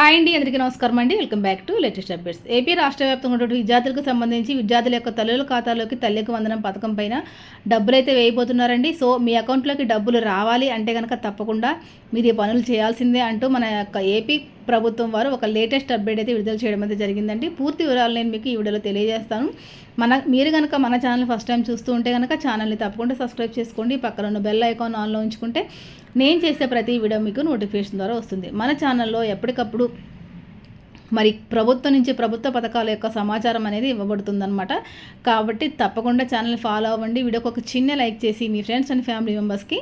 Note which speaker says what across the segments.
Speaker 1: Hi అండి అందరికీ నమస్కారం అండి. Welcome back to latest updates. AP రాష్ట్ర వ్యాప్తంగా ఉన్నటువంటి విద్యార్థులకు సంబంధించి విద్యార్థుల యొక్క తల్లుల ఖాతాలోకి తల్లికి వందనం పథకం పైన డబ్బులు అయితే వేయబోతున్నారండి. సో మీ అకౌంట్లోకి డబ్బులు రావాలి అంటే కనుక తప్పకుండా మీరు ఈ పనులు చేయాల్సిందే అంటూ మన యొక్క ఏపీ ప్రభుత్వం వారు ఒక లేటెస్ట్ అప్డేట్ అయితే విడుదల చేయడం అయితే జరిగిందండి. పూర్తి వివరాలు నేను మీకు ఈ వీడియోలో తెలియజేస్తాను. మన మీరు కనుక మన ఛానల్ ఫస్ట్ టైం చూస్తూ ఉంటే కనుక ఛానల్ని తప్పకుండా సబ్స్క్రైబ్ చేసుకోండి పక్కన ఉన్న బెల్ ఐకాన్ ఆన్లో ఉంచుకుంటే నేను చేసే ప్రతి వీడియో మీకు నోటిఫికేషన్ ద్వారా వస్తుంది. మన ఛానల్లో ఎప్పటికప్పుడు మరి ప్రభుత్వం నుంచి ప్రభుత్వ పథకాల యొక్క సమాచారం అనేది ఇవ్వబడుతుందన్నమాట. కాబట్టి తప్పకుండా ఛానల్ ఫాలో అవ్వండి. వీడియోకి ఒక చిన్న లైక్ చేసి మీ ఫ్రెండ్స్ అండ్ ఫ్యామిలీ మెంబర్స్కి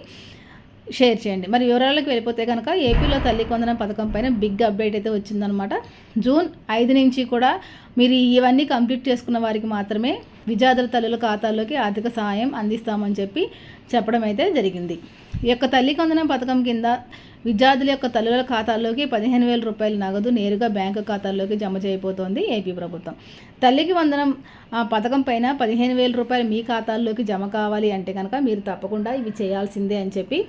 Speaker 1: షేర్ చేయండి. మరి వివరాలకు వెళ్ళిపోతే కనుక ఏపీలో తల్లి కొందన పథకం పైన బిగ్ అప్డేట్ అయితే వచ్చిందనమాట జూన్ ఐదు నుంచి కూడా మీరు ఇవన్నీ కంప్లీట్ చేసుకున్న వారికి మాత్రమే విద్యార్థుల తల్లుల ఖాతాల్లోకి ఆర్థిక సహాయం అందిస్తామని చెప్పి చెప్పడం అయితే జరిగింది. ఈ యొక్క తల్లి కొందన పథకం కింద విద్యార్థుల యొక్క తల్లుల ఖాతాల్లోకి పదిహేను వేల రూపాయల నగదు నేరుగా బ్యాంకు ఖాతాల్లోకి జమ చేయబోతోంది ఏపీ ప్రభుత్వం. తల్లికి వందనం ఆ పథకం పైన పదిహేను వేల రూపాయలు మీ ఖాతాల్లోకి జమ కావాలి అంటే కనుక మీరు తప్పకుండా ఇవి చేయాల్సిందే అని చెప్పి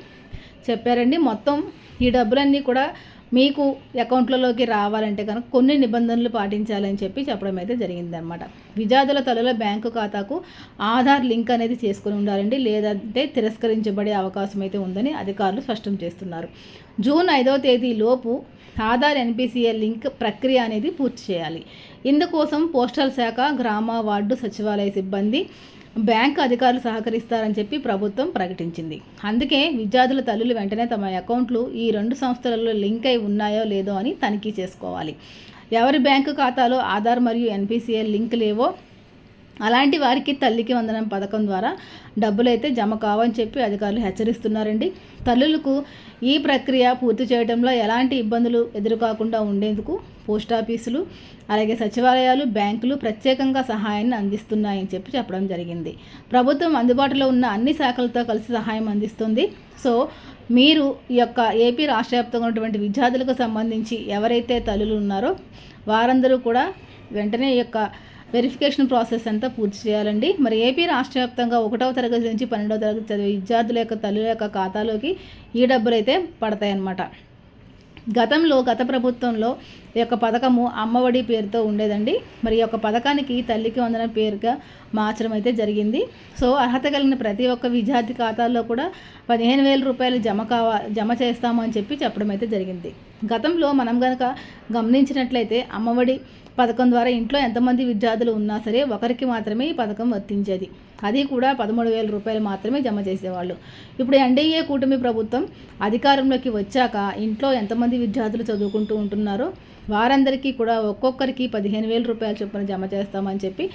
Speaker 1: చెప్పారండి. మొత్తం ఈ డబ్బులన్నీ కూడా మీకు అకౌంట్లలోకి రావాలంటే కనుక కొన్ని నిబంధనలు పాటించాలని చెప్పి చెప్పడం అయితే జరిగిందనమాట విద్యార్థుల తల్లుల బ్యాంకు ఖాతాకు ఆధార్ లింక్ అనేది చేసుకుని ఉండాలండి. లేదంటే తిరస్కరించబడే అవకాశం అయితే ఉందని అధికారులు స్పష్టం చేస్తున్నారు. జూన్ ఐదవ తేదీలోపు ఆధార్ ఎన్పిసిఎల్ లింక్ ప్రక్రియ అనేది పూర్తి చేయాలి. ఇందుకోసం పోస్టల్ శాఖ గ్రామ వార్డు సచివాలయ సిబ్బంది బ్యాంకు అధికారులు సహకరిస్తారని చెప్పి ప్రభుత్వం ప్రకటించింది. అందుకే విద్యార్థుల తల్లులు వెంటనే తమ అకౌంట్లు ఈ రెండు సంస్థలలో లింక్ అయి ఉన్నాయో లేదో అని తనిఖీ చేసుకోవాలి. ఎవరి బ్యాంకు ఖాతాలో ఆధార్ మరియు ఎన్పిసిఎల్ లింక్ లేవో అలాంటి వారికి తల్లికి వందనం పథకం ద్వారా డబ్బులైతే జమ కావని చెప్పి అధికారులు హెచ్చరిస్తున్నారండి. తల్లులకు ఈ ప్రక్రియ పూర్తి చేయడంలో ఎలాంటి ఇబ్బందులు ఎదురుకాకుండా ఉండేందుకు పోస్ట్ ఆఫీసులు అలాగే సచివాలయాలు బ్యాంకులు ప్రత్యేకంగా సహాయాన్ని అందిస్తున్నాయని చెప్పి చెప్పడం జరిగింది. ప్రభుత్వం అందుబాటులో ఉన్న అన్ని శాఖలతో కలిసి సహాయం అందిస్తుంది. సో మీరు ఈ యొక్క ఏపీ రాష్ట్ర వ్యాప్తంగా ఉన్నటువంటి విద్యార్థులకు సంబంధించి ఎవరైతే తల్లులు ఉన్నారో వారందరూ కూడా వెంటనే ఈ యొక్క వెరిఫికేషన్ ప్రాసెస్ అంతా పూర్తి చేయాలండి. మరి ఏపీ రాష్ట్ర వ్యాప్తంగా ఒకటవ తరగతి నుంచి పన్నెండవ తరగతి చదివే విద్యార్థుల యొక్క తల్లుల యొక్క ఖాతాలోకి ఈ డబ్బులు అయితే పడతాయన్నమాట. గతంలో గత ప్రభుత్వంలో ఈ యొక్క పథకము అమ్మఒడి పేరుతో ఉండేదండి. మరి ఈ యొక్క పథకానికి తల్లికి వందన పేరుగా మార్చడం అయితే జరిగింది. సో అర్హత కలిగిన ప్రతి ఒక్క విద్యార్థి ఖాతాల్లో కూడా పదిహేను వేల రూపాయలు జమ కావా జమ చేస్తామని చెప్పి చెప్పడం అయితే జరిగింది. గతంలో మనం కనుక గమనించినట్లయితే అమ్మఒడి పథకం ద్వారా ఇంట్లో ఎంతమంది విద్యార్థులు ఉన్నా సరే ఒకరికి మాత్రమే ఈ పథకం వర్తించేది. అది కూడా పదమూడు వేల రూపాయలు మాత్రమే జమ చేసేవాళ్ళు. ఇప్పుడు ఎన్డీఏ కూటమి ప్రభుత్వం అధికారంలోకి వచ్చాక ఇంట్లో ఎంతమంది విద్యార్థులు చదువుకుంటూ ఉంటున్నారో వారందరికీ కూడా ఒక్కొక్కరికి పదిహేను వేల రూపాయల చొప్పున జమ చేస్తామని చెప్పి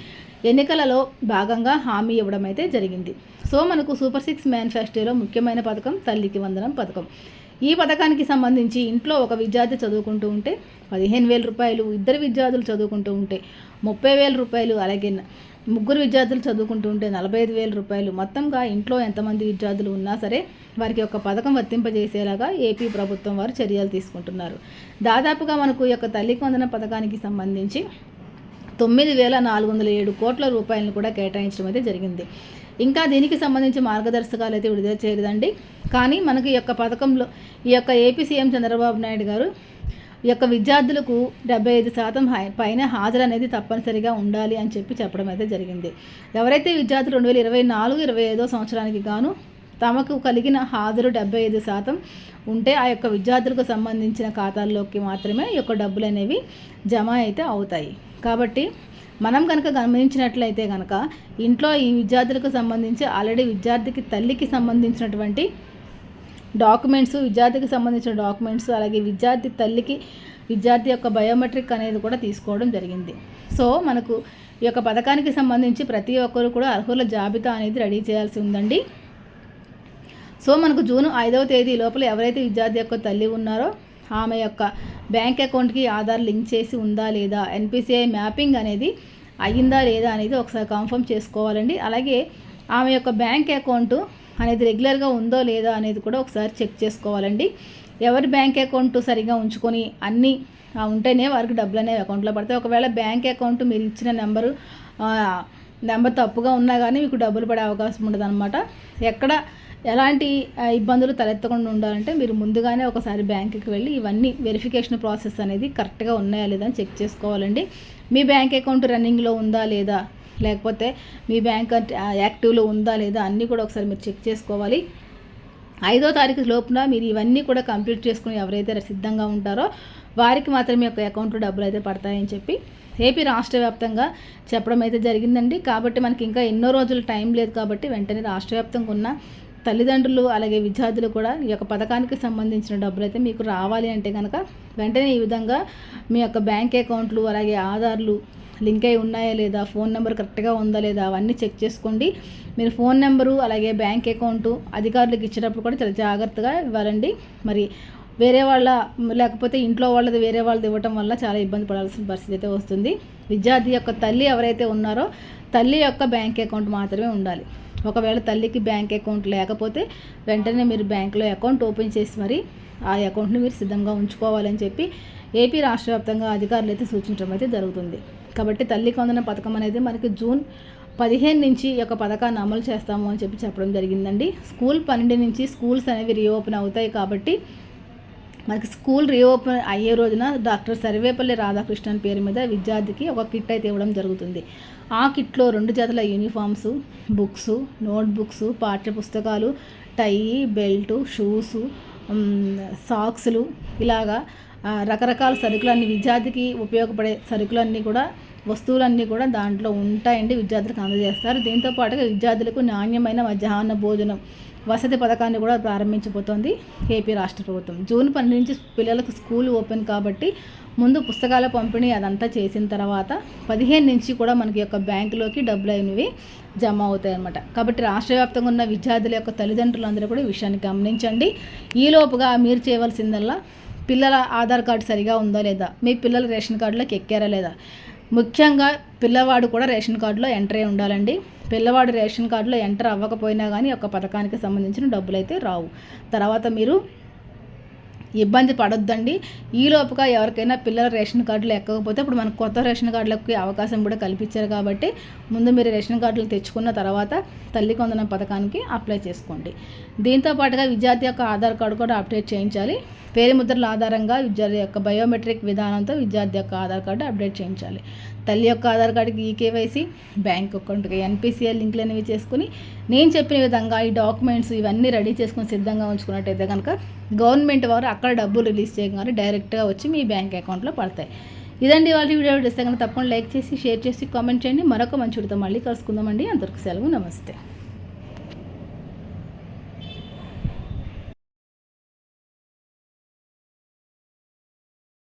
Speaker 1: ఎన్నికలలో భాగంగా హామీ ఇవ్వడం అయితే జరిగింది. సో మనకు సూపర్ సిక్స్ మేనిఫెస్టోలో ముఖ్యమైన పథకం తల్లికి వందనం పథకం. ఈ పథకానికి సంబంధించి ఇంట్లో ఒక విద్యార్థి చదువుకుంటూ ఉంటే పదిహేను వేల రూపాయలు ఇద్దరు విద్యార్థులు చదువుకుంటూ ఉంటే ముప్పై వేల రూపాయలు అలాగే ముగ్గురు విద్యార్థులు చదువుకుంటూ ఉంటే నలభై ఐదు వేల రూపాయలు. మొత్తంగా ఇంట్లో ఎంతమంది విద్యార్థులు ఉన్నా సరే వారికి ఒక పథకం వర్తింపజేసేలాగా ఏపీ ప్రభుత్వం వారు చర్యలు తీసుకుంటున్నారు. దాదాపుగా మనకు ఈ యొక్క తల్లి వందన పథకానికి సంబంధించి తొమ్మిది వేల నాలుగు వందల ఏడు కోట్ల రూపాయలను కూడా కేటాయించడం అయితే జరిగింది. ఇంకా దీనికి సంబంధించి మార్గదర్శకాలు అయితే విడుదల చేయలేదండి. కానీ మనకి ఈ యొక్క పథకంలో ఈ యొక్క ఏపీ సీఎం చంద్రబాబు నాయుడు గారు ఈ యొక్క విద్యార్థులకు డెబ్బై ఐదు శాతం హై- పైన హాజరు అనేది తప్పనిసరిగా ఉండాలి అని చెప్పి చెప్పడం అయితే జరిగింది. ఎవరైతే విద్యార్థులు రెండు వేల ఇరవై నాలుగు ఇరవై ఐదో సంవత్సరానికి గాను తమకు కలిగిన హాజరు డెబ్బై ఐదు శాతం ఉంటే ఆ యొక్క విద్యార్థులకు సంబంధించిన ఖాతాల్లోకి మాత్రమే ఈ యొక్క డబ్బులు అనేవి జమ అయితే అవుతాయి. కాబట్టి మనం కనుక గమనించినట్లయితే కనుక ఇంట్లో ఈ విద్యార్థులకు సంబంధించి ఆల్రెడీ విద్యార్థికి తల్లికి సంబంధించినటువంటి డాక్యుమెంట్స్ విద్యార్థికి సంబంధించిన డాక్యుమెంట్స్ అలాగే విద్యార్థి తల్లికి విద్యార్థి యొక్క బయోమెట్రిక్ అనేది కూడా తీసుకోవడం జరిగింది. సో మనకు ఈ యొక్క పథకానికి సంబంధించి ప్రతి ఒక్కరు కూడా అర్హుల జాబితా అనేది రెడీ చేయాల్సి ఉందండి. సో మనకు జూన్ ఐదవ తేదీ లోపల ఎవరైతే విద్యార్థి యొక్క తల్లి ఉన్నారో ఆమె యొక్క బ్యాంక్ అకౌంట్కి ఆధార్ లింక్ చేసి ఉందా లేదా ఎన్పిసిఐ మ్యాపింగ్ అనేది అయ్యిందా లేదా అనేది ఒకసారి కన్ఫర్మ్ చేసుకోవాలండి. అలాగే ఆమె యొక్క బ్యాంక్ అకౌంట్ అనేది రెగ్యులర్గా ఉందో లేదా అనేది కూడా ఒకసారి చెక్ చేసుకోవాలండి. ఎవరి బ్యాంక్ అకౌంట్ సరిగా ఉంచుకొని అన్నీ ఉంటేనే వారికి డబ్బులు అనేవి అకౌంట్లో పడతాయి. ఒకవేళ బ్యాంక్ అకౌంట్ మీరు ఇచ్చిన నెంబరు నెంబర్ తప్పుగా ఉన్నా కానీ మీకు డబ్బులు పడే అవకాశం ఉండదు ఎక్కడ ఎలాంటి ఇబ్బందులు తలెత్తకుండా ఉండాలంటే మీరు ముందుగానే ఒకసారి బ్యాంకుకి వెళ్ళి ఇవన్నీ వెరిఫికేషన్ ప్రాసెస్ అనేది కరెక్ట్గా ఉన్నాయా లేదా అని చెక్ చేసుకోవాలండి. మీ బ్యాంక్ అకౌంట్ రన్నింగ్లో ఉందా లేదా? లేకపోతే మీ బ్యాంక్ యాక్టివ్లో ఉందా లేదా? అన్నీ కూడా ఒకసారి మీరు చెక్ చేసుకోవాలి. ఐదో తారీఖు లోపున మీరు ఇవన్నీ కూడా కంప్లీట్ చేసుకుని ఎవరైతే సిద్ధంగా ఉంటారో వారికి మాత్రమే మీ యొక్క అకౌంట్లో డబ్బులు అయితే పడతాయని చెప్పి ఏపీ రాష్ట్ర వ్యాప్తంగా చెప్పడం అయితే జరిగిందండి. కాబట్టి మనకి ఇంకా ఎన్నో రోజులు టైం లేదు కాబట్టి వెంటనే రాష్ట్ర వ్యాప్తంగా ఉన్న తల్లిదండ్రులు అలాగే విద్యార్థులు కూడా ఈ యొక్క పథకానికి సంబంధించిన డబ్బులు అయితే మీకు రావాలి అంటే కనుక వెంటనే ఈ విధంగా మీ యొక్క బ్యాంక్ అకౌంట్లు అలాగే ఆధార్లు లింక్ అయి ఉన్నాయా లేదా ఫోన్ నెంబర్ కరెక్ట్గా ఉందా లేదా అవన్నీ చెక్ చేసుకోండి. మీరు ఫోన్ నెంబరు అలాగే బ్యాంక్ అకౌంటు అధికారులకు ఇచ్చేటప్పుడు కూడా చాలా జాగ్రత్తగా ఇవ్వాలండి. మరి వేరే వాళ్ళ లేకపోతే ఇంట్లో వాళ్ళది వేరే వాళ్ళది ఇవ్వటం వల్ల చాలా ఇబ్బంది పడాల్సిన పరిస్థితి అయితే వస్తుంది. విద్యార్థి యొక్క తల్లి ఎవరైతే ఉన్నారో తల్లి యొక్క బ్యాంక్ అకౌంట్ మాత్రమే ఉండాలి. ఒకవేళ తల్లికి బ్యాంక్ అకౌంట్ లేకపోతే వెంటనే మీరు బ్యాంకులో అకౌంట్ ఓపెన్ చేసి మరి ఆ అకౌంట్ని మీరు సిద్ధంగా ఉంచుకోవాలని చెప్పి ఏపీ రాష్ట్ర వ్యాప్తంగా అధికారులు అయితే సూచించడం అయితే జరుగుతుంది. కాబట్టి తల్లి కొందన పథకం అనేది మనకి జూన్ పదిహేను నుంచి ఈ యొక్క పథకాన్ని అమలు చేస్తాము అని చెప్పి చెప్పడం జరిగిందండి. స్కూల్ పన్నెండు నుంచి స్కూల్స్ అనేవి రీఓపెన్ అవుతాయి కాబట్టి మనకి స్కూల్ రీఓపెన్ అయ్యే రోజున డాక్టర్ సర్వేపల్లి రాధాకృష్ణన్ పేరు మీద విద్యార్థికి ఒక కిట్ అయితే ఇవ్వడం జరుగుతుంది. ఆ కిట్లో రెండు జతల యూనిఫామ్స్ బుక్స్ నోట్బుక్స్ పాఠ్యపుస్తకాలు పాఠ్య పుస్తకాలు టై బెల్టు షూసు సాక్స్లు ఇలాగా రకరకాల సరుకులన్నీ విద్యార్థికి ఉపయోగపడే సరుకులన్నీ కూడా వస్తువులన్నీ కూడా దాంట్లో ఉంటాయండి విద్యార్థులకు అందజేస్తారు. దీంతో పాటుగా విద్యార్థులకు నాణ్యమైన మధ్యాహ్న భోజనం వసతి పథకాన్ని కూడా ప్రారంభించబోతోంది ఏపీ రాష్ట్ర ప్రభుత్వం. జూన్ పన్నెండు నుంచి పిల్లలకు స్కూల్ ఓపెన్ కాబట్టి ముందు పుస్తకాల పంపిణీ అదంతా చేసిన తర్వాత పదిహేను నుంచి కూడా మనకి యొక్క బ్యాంకులోకి డబ్బులు అయినవి జమ అవుతాయి అన్నమాట కాబట్టి రాష్ట్ర వ్యాప్తంగా ఉన్న విద్యార్థుల యొక్క తల్లిదండ్రులందరూ కూడా ఈ విషయాన్ని గమనించండి. ఈలోపుగా మీరు చేయవలసిందల్లా పిల్లల ఆధార్ కార్డు సరిగా ఉందా లేదా? మీ పిల్లల రేషన్ కార్డులోకి ఎక్కారా లేదా? ముఖ్యంగా పిల్లవాడు కూడా రేషన్ కార్డులో ఎంటర్ అయి ఉండాలండి. పిల్లవాడు రేషన్ కార్డులో ఎంటర్ అవ్వకపోయినా కానీ ఒక పథకానికి సంబంధించిన డబ్బులు అయితే రావు. తర్వాత మీరు ఇబ్బంది పడొద్దండి. ఈ లోపుగా ఎవరికైనా పిల్లల రేషన్ కార్డులు ఎక్కకపోతే ఇప్పుడు మనకు కొత్త రేషన్ కార్డులకి అవకాశం కూడా కల్పించారు కాబట్టి ముందు మీరు రేషన్ కార్డులు తెచ్చుకున్న తర్వాత తల్లి కొందన పథకానికి అప్లై చేసుకోండి. దీంతో పాటుగా విద్యార్థి యొక్క ఆధార్ కార్డు కూడా అప్డేట్ చేయించాలి. పేరు ముద్రల ఆధారంగా విద్యార్థి యొక్క బయోమెట్రిక్ విధానంతో విద్యార్థి యొక్క ఆధార్ కార్డు అప్డేట్ చేయించాలి. తల్లి యొక్క ఆధార్ కార్డుకి ఈకేవైసీ బ్యాంక్ అకౌంట్కి ఎన్పిసిఎల్ లింక్లు అనేవి చేసుకుని నేను చెప్పిన విధంగా ఈ డాక్యుమెంట్స్ ఇవన్నీ రెడీ చేసుకుని సిద్ధంగా ఉంచుకున్నట్టయితే కనుక గవర్నమెంట్ వారు అక్కడ డబ్బులు రిలీజ్ చేయగానే డైరెక్ట్గా వచ్చి మీ బ్యాంక్ అకౌంట్లో పడతాయి. ఇదండి వాళ్ళ వీడియో. ఇస్తే కనుక తప్పకుండా లైక్ చేసి షేర్ చేసి కామెంట్ చేయండి. మరొక మంచి వీడియోతో మళ్ళీ కలుసుకుందామండి. అందరికి సెలవు. నమస్తే.